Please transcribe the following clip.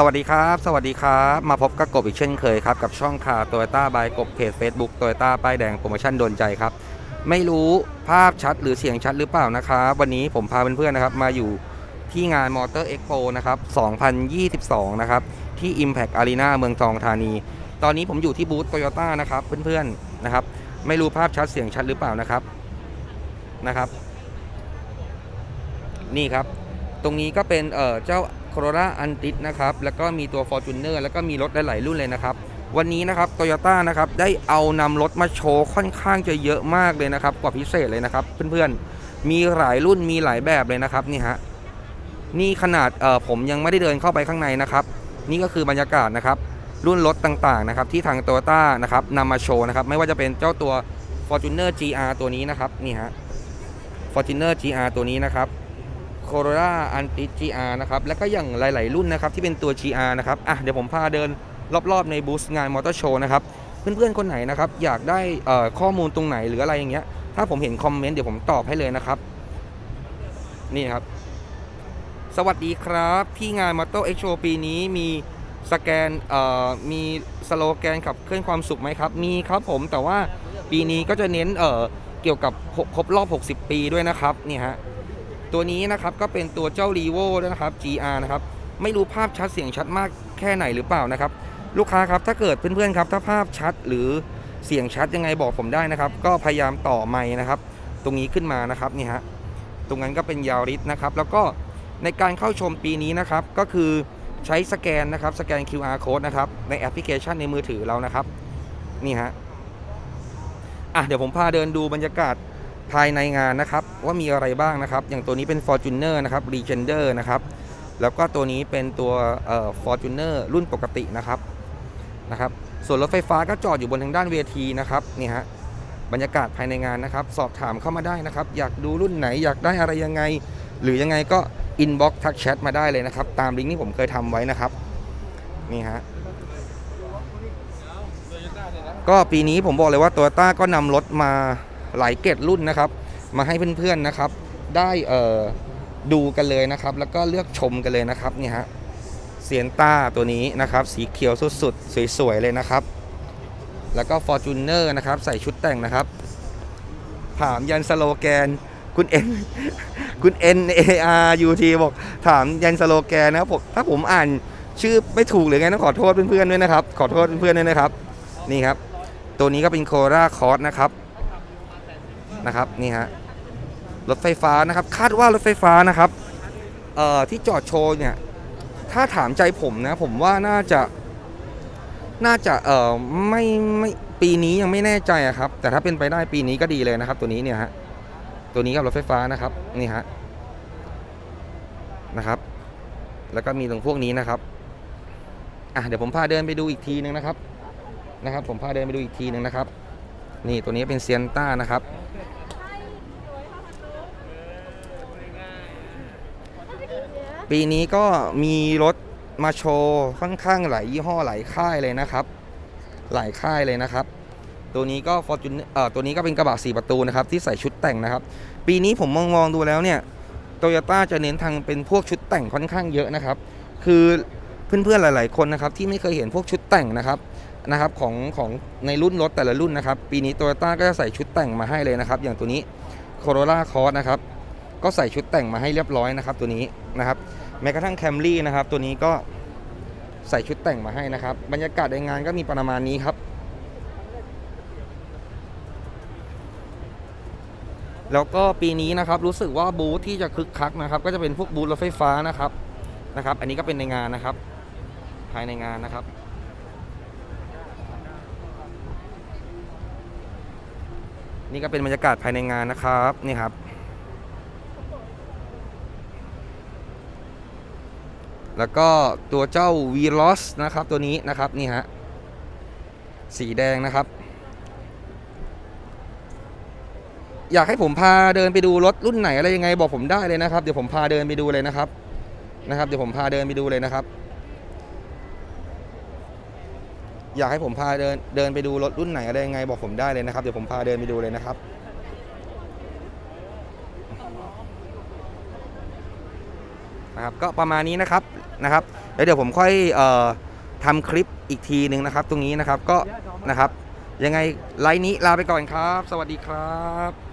สวัสดีครับ สวัสดีครับ มาพบกับกบอีกเช่นเคยครับ กับช่องคาโตโยต้าบายกบเพจ Facebook โตโยต้าป้ายแดงโปรโมชั่นโดนใจครับ ไม่รู้ภาพชัดหรือเสียงชัดหรือเปล่านะครับ วันนี้ผมพาเพื่อนๆนะครับ มาอยู่ที่งานมอเตอร์เอ็กโปนะครับ 2022 นะครับ ที่ Impact Arena เมืองทองธานี ตอนนี้ผมอยู่ที่บูธโตโยต้านะครับ เพื่อนๆนะครับ ไม่รู้ภาพชัดเสียงชัดหรือเปล่านะครับนะครับ นี่ครับ ตรงนี้ก็เป็นเอ่อเจ้า Corolla a n t i s นะครับ แล้วก็มีตัว Fortuner แล้วก็มีรถหลายๆรุ่นเลยนะครับ วันนี้นะครับโตโยต้านะครับได้เอานำรถมาโชว์ค่อนข้างจะเยอะมากเลยนะครับ กว่าพิเศษเลยนะครับ เพื่อนๆ มีหลายรุ่นมีหลายแบบเลยนะครับนี่ฮะ นี่ขนาดเออผมยังไม่ได้เดินเข้าไปข้างในนะครับ นี่ก็คือบรรยากาศนะครับ รุ่นรถต่างๆนะครับที่ทางโตโยต้านะครับนำมาโชว์นะครับ ไม่ว่าจะเป็นเจ้าตัว Fortuner GR ตัวนี้นะครับนี่ฮะ Fortuner GR ตัวนี้นะครับ Corolla a n t i s GR นะครับ แล้วก็อย่างหลาย ๆ รุ่นนะครับที่เป็นตัว GR นะครับอะเดี๋ยวผมพาเดินรอบ ๆ ในบูธงานมอเตอร์โชว์นะครับ เพื่อน ๆ คนไหนนะครับอยากได้ข้อมูลตรงไหนหรืออะไรอย่างเงี้ย ถ้าผมเห็นคอมเมนต์เดี๋ยวผมตอบให้เลยนะครับ นี่ครับ สวัสดีครับ ที่งานมอเตอร์เอ็กโชปีนี้มีสแกนเอ่อมีสโลแกนขับเคลื่อนความสุขไหมครับ มีครับผมแต่ว่าปีนี้ก็จะเน้นเอ่อเกี่ยวกับครบรอบ 60 ปีด้วยนะครับนี่ฮะ ตัวนี้นะครับก็เป็นตัวเจ้า r ีโวนะครับ GR นะครับไม่รู้ภาพชัดเสียงชัดมากแค่ไหนหรือเปล่านะครับ ลูกค้าครับถ้าเกิดเพื่อนๆครับถ้าภาพชัดหรือเสียงชัดยังไงบอกผมได้นะครับ ก็พยายามต่อไมค์นะครับ ตรงนี้ขึ้นมานะครับนี่ฮะตรงนั้นก็เป็นยาวริสนะครับ แล้วก็ในการเข้าชมปีนี้นะครับ ก็คือใช้สแกนนะครับสแกน QR code นะครับในแอปพลิเคชันในมือถือเรานะครับ นี่ฮะอะเดี๋ยวผมพาเดินดูบรรยากาศ ภายในงานนะครับ ว่ามีอะไรบ้างนะครับ อย่างตัวนี้เป็น Fortuner นะครับ Legender นะครับ แล้วก็ตัวนี้เป็นตัวเอ่อ Fortuner รุ่นปกตินะครับนะครับ ส่วนรถไฟฟ้าก็จอดอยู่บนทางด้านเวทีนะครับนี่ฮะบรรยากาศภายในงานนะครับ สอบถามเข้ามาได้นะครับ อยากดูรุ่นไหนอยากได้อะไรยังไง หรือยังไงก็ inbox ทักแชทมาได้เลยนะครับ ตามลิงก์ที่ผมเคยทำไว้นะครับนี่ฮะก็ปีนี้ผมบอกเลยว่า Toyota ก็นำรถมา หลายเกรดรุ่นนะครับ มาให้เพื่อนๆนะครับ ได้เอ่อดูกันเลยนะครับ แล้วก็เลือกชมกันเลยนะครับนี่ฮะเซียนต้าตัวนี้นะครับ สีเขียวสุดๆสวยๆเลยนะครับ แล้วก็ Fortuner นะครับ ใส่ชุดแต่งนะครับ ถามยันสโลแกนคุณเอ็นคุณ N A R U T บอกถามยันสโลแกนนะครับผมถ้าผมอ่านชื่อไม่ถูกหรือไงต้องขอโทษเพื่อนๆด้วยนะครับ ขอโทษเพื่อนๆด้วยนะครับ นี่ครับ ตัวนี้ก็เป็นโคราคอร์สนะครับ นะครับนี่ฮะรถไฟฟ้านะครับ คาดว่ารถไฟฟ้านะครับเอ่อที่จอดโชว์เนี่ยถ้าถามใจผมนะผมว่าน่าจะน่าจะเอ่อไม่ไม่ปีนี้ยังไม่แน่ใจครับ แต่ถ้าเป็นไปได้ปีนี้ก็ดีเลยนะครับ ตัวนี้เนี่ยฮะตัวนี้กับรถไฟฟ้านะครับนี่ฮะนะครับ แล้วก็มีตรงพวกนี้นะครับอะเดี๋ยวผมพาเดินไปดูอีกทีนึงนะครับนะครับ ผมพาเดินไปดูอีกทีนึงนะครับ นี่ตัวนี้เป็นเซียนต้านะครับ ปีนี้ก็มีรถมาโชว์ค่อนข้างหลายยี่ห้อหลายค่ายเลยนะครับ หลายค่ายเลยนะครับ ตัวนี้ก็ Fortune เอ่อตัวนี้ก็เป็นกระบะ4ประตูนะครับ ที่ใส่ชุดแต่งนะครับ ปีนี้ผมมองมองดูแล้วเนี่ยโตโยต้าจะเน้นทางเป็นพวกชุดแต่งค่อนข้างเยอะนะครับ คือเพื่อนๆหลาย ๆคนนะครับที่ไม่เคยเห็นพวกชุดแต่งนะครับ นะครับของของในรุ่นรถแต่ละรุ่นนะครับ ปีนี้โตโยต้าก็จะใส่ชุดแต่งมาให้เลยนะครับ อย่างตัวนี้ Corolla Cross นะครับ ก็ใส่ชุดแต่งมาให้เรียบร้อยนะครับ ตัวนี้นะครับ แม้กระทั่ง Camry นะครับ ตัวนี้ก็ใส่ชุดแต่งมาให้นะครับ บรรยากาศในงานก็มีประมาณนี้ครับ แล้วก็ปีนี้นะครับรู้สึกว่าบูธที่จะคึกคักนะครับ ก็จะเป็นพวกบูธรถไฟฟ้านะครับนะครับ อันนี้ก็เป็นในงานนะครับ ภายในงานนะครับ นี่ก็เป็นบรรยากาศภายในงานนะครับนี่ครับ แล้วก็ตัวเจ้า v ีลอสนะครับตัวนี้นะครับนี่ฮะสีแดงนะครับ อยากให้ผมพาเดินไปดูรถรุ่นไหนอะไรยังไงบอกผมได้เลยนะครับ เดี๋ยวผมพาเดินไปดูเลยนะครับนะครับ เดี๋ยวผมพาเดินไปดูเลยนะครับ อยากให้ผมพาเดินเดินไปดูรถรุ่นไหนอะไรยังไงบอกผมได้เลยนะครับเดี๋ยวผมพาเดินไปดูเลยนะครับนะครับก็ประมาณนี้นะครับนะครับแล้วเดี๋ยวผมค่อยเอ่อทำคลิปอีกทีหนึ่งนะครับ ตรงนี้นะครับก็นะครับ ยังไงไลน์นี้ลาไปก่อนครับ สวัสดีครับ